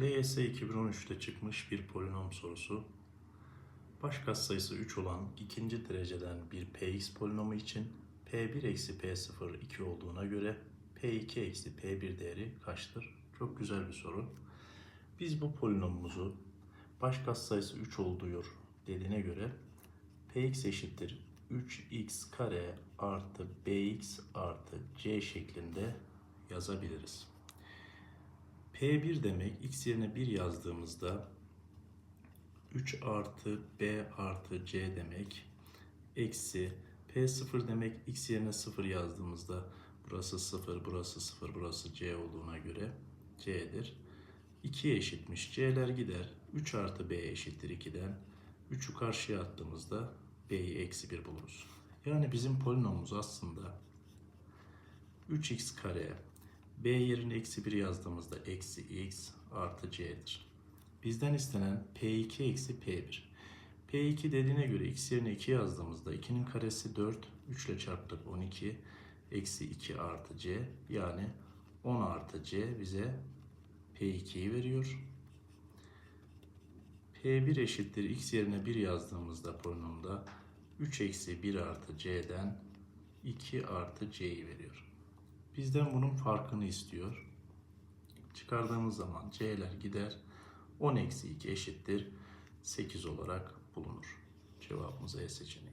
LYS 2013'te çıkmış bir polinom sorusu. Baş katsayısı 3 olan ikinci dereceden bir px polinomu için p1 eksi p0 2 olduğuna göre p2 eksi p1 değeri kaçtır? Çok güzel bir soru. Biz bu polinomumuzu baş katsayısı 3 olduğu dediğine göre px eşittir 3x kare artı bx artı c şeklinde yazabiliriz. P1 demek x yerine 1 yazdığımızda 3 artı b artı c demek eksi P0 demek x yerine 0 yazdığımızda burası 0 burası 0 burası c olduğuna göre c'dir. 2'ye eşitmiş c'ler gider 3 artı b eşittir 2'den 3'ü karşıya attığımızda b'yi eksi 1 buluruz. Yani bizim polinomumuz aslında 3x kare b yerine eksi 1 yazdığımızda eksi x artı c'dir. Bizden istenen p2 eksi p1. p2 dediğine göre x yerine 2 yazdığımızda 2'nin karesi 4, 3 ile çarptık 12, eksi 2 artı c yani 10 artı c bize p2'yi veriyor. p1 eşittir x yerine 1 yazdığımızda polinomda 3 eksi 1 artı c'den 2 artı c'yi veriyor. Bizden bunun farkını istiyor. Çıkardığımız zaman c'ler gider. 10 eksi 2 eşittir 8 olarak bulunur. Cevabımız E seçeneği.